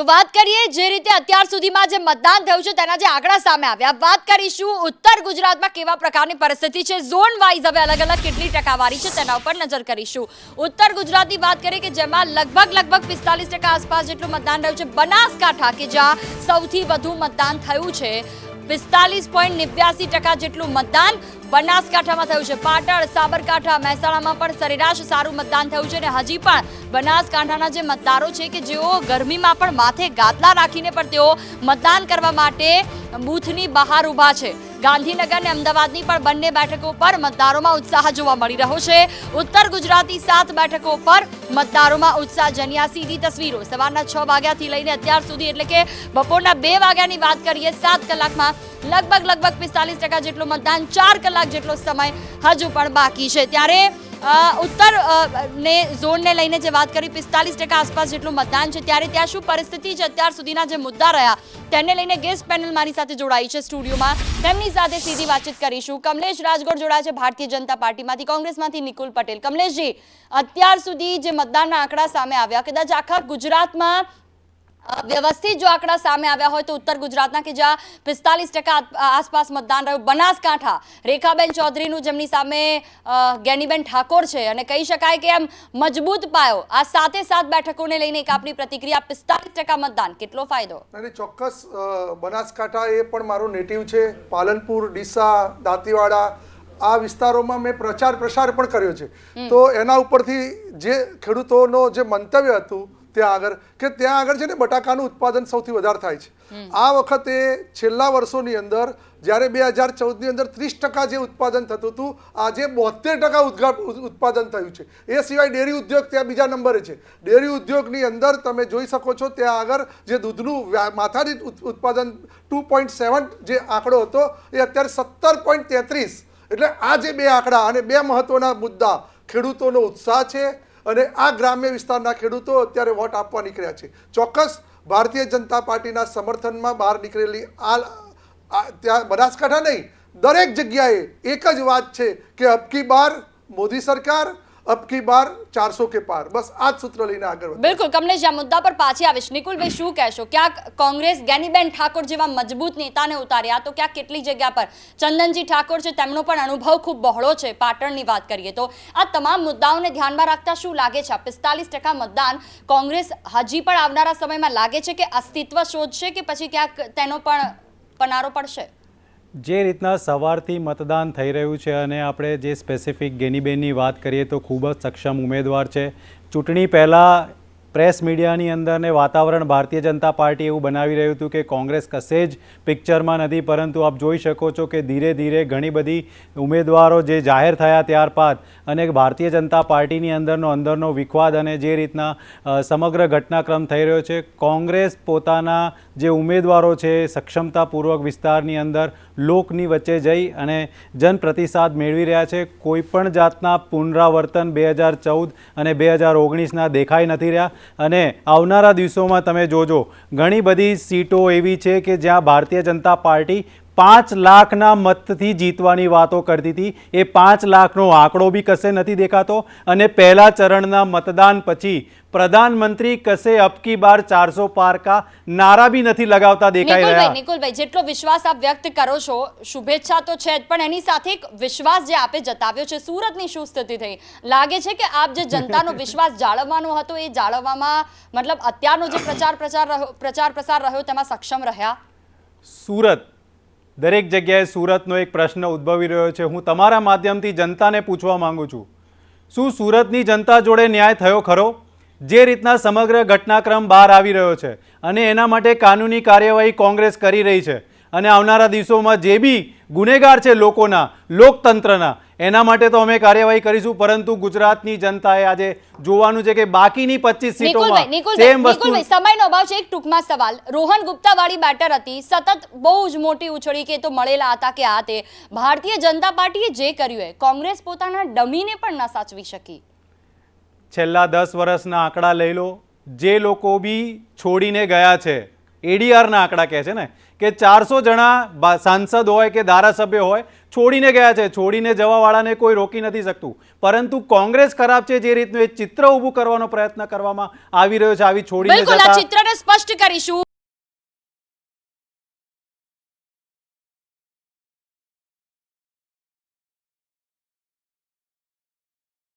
તો વાત કરીએ જે રીતે અત્યાર સુધીમાં જે મતદાન થયું છે, તેના જે આંકડા સામે આવ્યા. વાત કરીશું ઉત્તર ગુજરાતમાં કેવા પ્રકારની પરિસ્થિતિ છે ઝોન વાઇઝ હવે અલગ અલગ કેટલી ટકાવારી છે, તેના ઉપર નજર કરીશું. ઉત્તર ગુજરાતની વાત કરીએ કે જેમાં લગભગ લગભગ પિસ્તાલીસ આસપાસ જેટલું મતદાન રહ્યું છે, બનાસકાંઠા, કે જ્યાં સૌથી વધુ મતદાન થયું છે. પિસ્તાલીસ પોઈન્ટ નેવ્યાસી ટકા જેટલું મતદાન બનાસકાંઠામાં થયું છે. પાટણ, સાબરકાંઠા, મહેસાણામાં પણ સરેરાશ સારું મતદાન થયું છે અને હજી પણ બનાસકાંઠાના જે મતદારો છે કે જેઓ ગરમીમાં પણ માથે ગાદલા રાખીને પણ તેઓ મતદાન કરવા માટે બૂથની બહાર ઊભા છે. ગાંધીનગર અને અમદાવાદની પણ બંને બેઠકો પર મતદારોમાં ઉત્સાહ જોવા મળી રહ્યો છે. ઉત્તર ગુજરાતની સાત બેઠકો પર મતદારોમાં ઉત્સાહ જન્યા સીધી તસવીરો. સવારના છ વાગ્યાથી લઈને અત્યાર સુધી એટલે કે બપોરના બે વાગ્યાની વાત કરીએ, સાત કલાકમાં લગભગ લગભગ પિસ્તાલીસ ટકા જેટલું મતદાન, ચાર કલાક જેટલો સમય હજુ પણ બાકી છે. ત્યારે ઉત્તર ને ઝોનને લઈને જે વાત કરી, પિસ્તાલીસ ટકા આસપાસ જેટલું મતદાન છે. ત્યારે ત્યાં શું પરિસ્થિતિ છે? અત્યાર સુધીના જે મુદ્દા રહ્યા તેને લઈને ગેસ્ટ પેનલ મારી સાથે જોડાઈ છે સ્ટુડિયોમાં. તેમની સાથે સીધી વાતચીત કરીશું. કમલેશ રાજગોર જોડાયા છે ભારતીય જનતા પાર્ટીમાંથી, કોંગ્રેસમાંથી નિકુલ પટેલ. કમલેશજી, અત્યાર સુધી જે મતદાનના આંકડા સામે આવ્યા, કદાચ આખા ગુજરાતમાં વ્યવસ્થિત જો આંકડા સામે આવ્યા હોય તો ઉત્તર ગુજરાતના કે જ્યાં પિસ્તાલીસ ટકા આસપાસ મતદાન રહ્યું. બનાસકાંઠા રેખાબેન ચૌધરીનું જેમની સામે અ, જ્ઞાનીબેન ઠાકોર છે અને કહી શકાય કે એમ મજબૂત પાયો. આ સાતે સાત બેઠકોને લઈને એક આપની પ્રતિક્રિયા પિસ્તાલીસ ટકા મતદાન. કેટલો ફાયદો? અને ચોક્કસ બનાસકાંઠા એ પણ મારું નેટિવ છે. પાલનપુર ડીસા દાંતીવાડા આ વિસ્તારોમાં મેં પ્રચાર પ્રસાર પણ કર્યો છે. તો એના ઉપરથી જે ખેડૂતોનો જે મંતવ્ય હતું ત્યાં આગળ કે ત્યાં આગળ છે ને બટાકાનું ઉત્પાદન સૌથી વધારે થાય છે. આ વખતે છેલ્લા વર્ષોની અંદર જ્યારે બે હજાર ચૌદની અંદર ત્રીસ ટકા જે ઉત્પાદન થતું હતું આજે બોતેર ટકા ઉત્પાદન થયું છે. એ સિવાય ડેરી ઉદ્યોગ ત્યાં બીજા નંબરે છે. ડેરી ઉદ્યોગની અંદર તમે જોઈ શકો છો ત્યાં આગળ જે દૂધનું માથાની ઉત્પાદન ટુ પોઈન્ટ સેવન જે આંકડો હતો એ અત્યારે સત્તર પોઈન્ટ તેત્રીસ. એટલે આ જે બે આંકડા અને બે મહત્વના મુદ્દા ખેડૂતોનો ઉત્સાહ છે અને આ ગ્રામ્ય વિસ્તારના ખેડૂતો અત્યારે વોટ આપવા નીકળ્યા છે. ચોક્કસ ભારતીય જનતા પાર્ટીના સમર્થનમાં બહાર નીકળેલી આ ત્યાં બનાસકાંઠા નહીં, દરેક જગ્યાએ એક જ વાત છે કે અબકી બાર મોદી સરકાર અબકી બાર ચારસો કે પાર બસ આ જ સૂત્ર લઈને આગળ બિલકુલ કમલેશ આ મુદ્દા પર પાછી આવીશ નિકુલભાઈ શું કહેશો ક્યાંક કોંગ્રેસ જ્ઞાનીબેન ઠાકોર જેવા મજબૂત નેતાને ઉતાર્યા તો ક્યાંક કેટલી જગ્યા પર ચંદનજી ઠાકોર છે, તેમનો પણ અનુભવ ખૂબ બહોળો છે, પાટણની વાત કરીએ તો. આ તમામ મુદ્દાઓને ધ્યાનમાં રાખતા શું લાગે છે? પિસ્તાલીસ ટકા મતદાન કોંગ્રેસ હજી પણ આવનારા સમયમાં લાગે છે કે અસ્તિત્વ શોધશે કે પછી ક્યાંક તેનો પણ પનારો પડશે? જે રીતના સવારથી મતદાન થઈ રહ્યું છે અને આપણે જે સ્પેસિફિક ગેનીબેનની વાત કરીએ તો ખૂબ જ સક્ષમ ઉમેદવાર છે. ચૂંટણી પહેલાં પ્રેસ મીડિયાની અંદર ને વાતાવરણ ભારતીય જનતા પાર્ટી એવું બનાવી રહ્યું હતું કે કોંગ્રેસ કશે જ પિક્ચરમાં નથી, પરંતુ આપ જોઈ શકો છો કે ધીરે ધીરે ઘણી બધી ઉમેદવારો જે જાહેર થયા ત્યારબાદ અને ભારતીય જનતા પાર્ટીની અંદરનો અંદરનો વિખવાદ અને જે રીતના સમગ્ર ઘટનાક્રમ થઈ રહ્યો છે, કોંગ્રેસ પોતાના જે ઉમેદવારો છે, સક્ષમતાપૂર્વક વિસ્તારની અંદર લોકની વચ્ચે જઈ અને જનપ્રતિસાદ મેળવી રહ્યા છે. કોઈપણ જાતના પુનરાવર્તન બે હજાર ચૌદ અને બે હજાર ઓગણીસના દેખાઈ નથી રહ્યા. અને આવનારા દિવસોમાં તમે જોજો. ઘણી બધી સીટો એવી છે કે જ્યાં ભારતીય જનતા પાર્ટી પાંચ લાખના મતથી જીતવાની વાતો કરતી હતી. એ પાંચ લાખનો આંકડો બી કશે નથી દેખાતો અને પહેલા ચરણના મતદાન પછી પ્રધાનમંત્રી કશે અબકી બાર ચારસો પાર કા નારા બી નથી લગાવતા દેખાઈ રહ્યા. નિકુલભાઈ જેટલો વિશ્વાસ આપ વ્યક્ત કરો છો શુભેચ્છા તો છે જ પણ એની સાથે એક વિશ્વાસ જે આપે જતાવ્યો છે સુરતની શું સ્થિતિ થઈ. લાગે છે કે આપ જે જનતાનો વિશ્વાસ જાળવવાનો હતો એ જાળવવામાં મતલબ અત્યારનો જે પ્રચાર પ્રચાર પ્રચાર પ્રસાર રહ્યો તેમાં સક્ષમ રહ્યા? સુરત દરેક જગ્યાએ સુરતનો એક પ્રશ્ન ઉદ્ભવી રહ્યો છે. હું તમારા માધ્યમથી જનતાને પૂછવા માંગુ છું. શું સુરતની જનતા જોડે ન્યાય થયો ખરો? જે રીતના સમગ્ર ઘટનાક્રમ બહાર આવી રહ્યો છે અને એના માટે કાનૂની કાર્યવાહી કોંગ્રેસ કરી રહી છે અને આવનારા દિવસોમાં જે બી ગુનેગાર છે લોકોના, લોકતંત્રના એના માટે તો અમે કાર્યવાહી કરીશું પરંતુ ગુજરાતની જનતાએ આજે જોવાનું છે કે બાકીની પચીસ નિકુલભાઈ સીટોમાં સેમ વસ્તુ સમયનો અભાવ છે. એક ટૂંકમાં સવાલ. રોહન ગુપ્તા વાળી બેટર હતી. સતત બહુ જ મોટી ઉછળી કે તો મળેલા હતા કે આ તે. ભારતીય જનતા પાર્ટીએ જે કર્યું એ કોંગ્રેસ પોતાના ડમીને પણ ન સાચવી શકી. છેલ્લા દસ વર્ષના આંકડા લઈ લો. જે લોકો બી છોડીને ગયા છે એડીઆરના આંકડા કહે છે ને કે ચારસો જણા સાંસદ હોય કે ધારાસભ્ય હોય છોડીને ગયા છે. છોડીને જવાવાળાને કોઈ રોકી નથી શકતું. પરંતુ કોંગ્રેસ ખરાબ છે જે રીતનું એ ચિત્ર ઊભું કરવાનો પ્રયત્ન કરવામાં આવી રહ્યો છે. આવી છોડીને જતા ચિત્રને સ્પષ્ટ કરીશું.